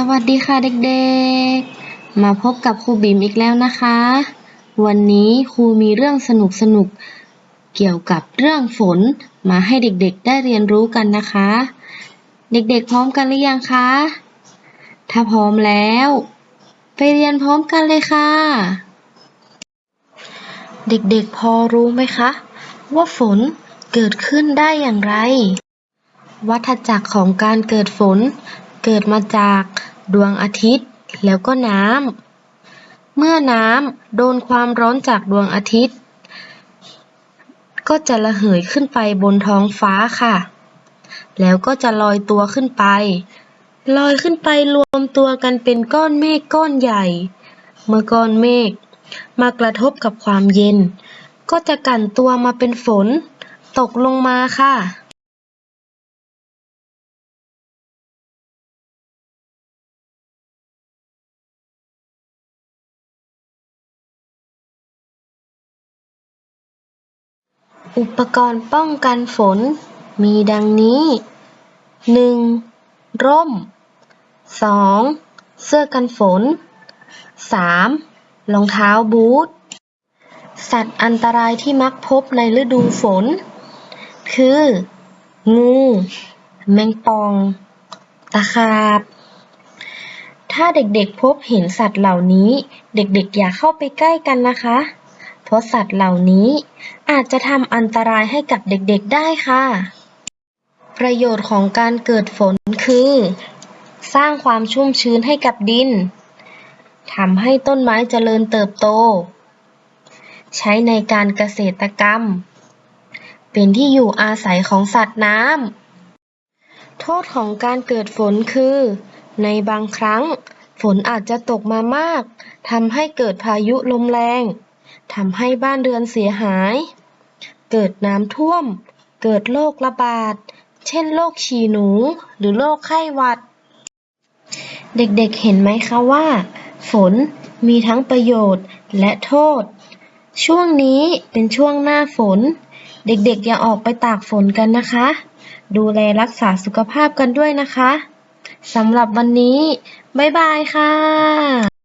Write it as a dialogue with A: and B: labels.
A: สวัสดีค่ะเด็กๆ มาพบกับครูบิมอีกแล้วนะคะ วันนี้ครูมีเรื่องสนุกๆเกี่ยวกับเรื่องฝนมาให้เด็กๆได้เรียนรู้กันนะคะ เด็กๆพร้อมกันหรือยังคะ ถ้าพร้อมแล้ว ไปเรียนพร้อมกันเลยค่ะ เด็กๆพอรู้ไหมคะ ว่าฝนเกิดขึ้นได้อย่างไร วัฏจักรของการเกิดฝน เกิดมาจากดวงอาทิตย์แล้วก็น้ำ เมื่อน้ำโดนความร้อนจากดวงอาทิตย์ ก็จะระเหยขึ้นไปบนท้องฟ้าค่ะ แล้วก็จะลอยตัวขึ้นไป ลอยขึ้นไปรวมตัวกันเป็นก้อนเมฆก้อนใหญ่ เมื่อก้อนเมฆมากระทบกับความเย็น ก็จะกลั่นตัวมาเป็นฝน ตกลงมาค่ะ อุปกรณ์ป้องกันฝนมีดังนี้ 1. ร่ม 2. เสื้อกันฝน 3. รองเท้าบูท สัตว์อันตรายที่มักพบในฤดูฝน คือ งู แมงป่อง ตะขาบ ถ้าเด็กๆพบเห็นสัตว์เหล่านี้ เด็กๆอย่าเข้าไปใกล้กันนะคะ เพราะสัตว์เหล่านี้อาจจะทำอันตรายให้กับเด็กๆได้ค่ะ ประโยชน์ของการเกิดฝนคือ สร้างความชุ่มชื้นให้กับดินทำให้ต้นไม้เจริญเติบโต ใช้ในการเกษตรกรรม เป็นที่อยู่อาศัยของสัตว์น้ำ โทษของการเกิดฝนคือ ในบางครั้งฝนอาจจะตกมามากทำให้เกิดพายุลมแรง ทำให้บ้านเรือนเสียหาย เกิดน้ำท่วม เกิดโรคระบาด เช่นโรคฉี่หนู หรือโรคไข้หวัด เด็กๆเห็นไหมคะว่า ฝนมีทั้งประโยชน์และโทษ ช่วงนี้เป็นช่วงหน้าฝน เด็กๆอย่าออกไปตากฝนกันนะคะ ดูแลรักษาสุขภาพกันด้วยนะคะสำหรับวันนี้ บ๊ายบายค่ะ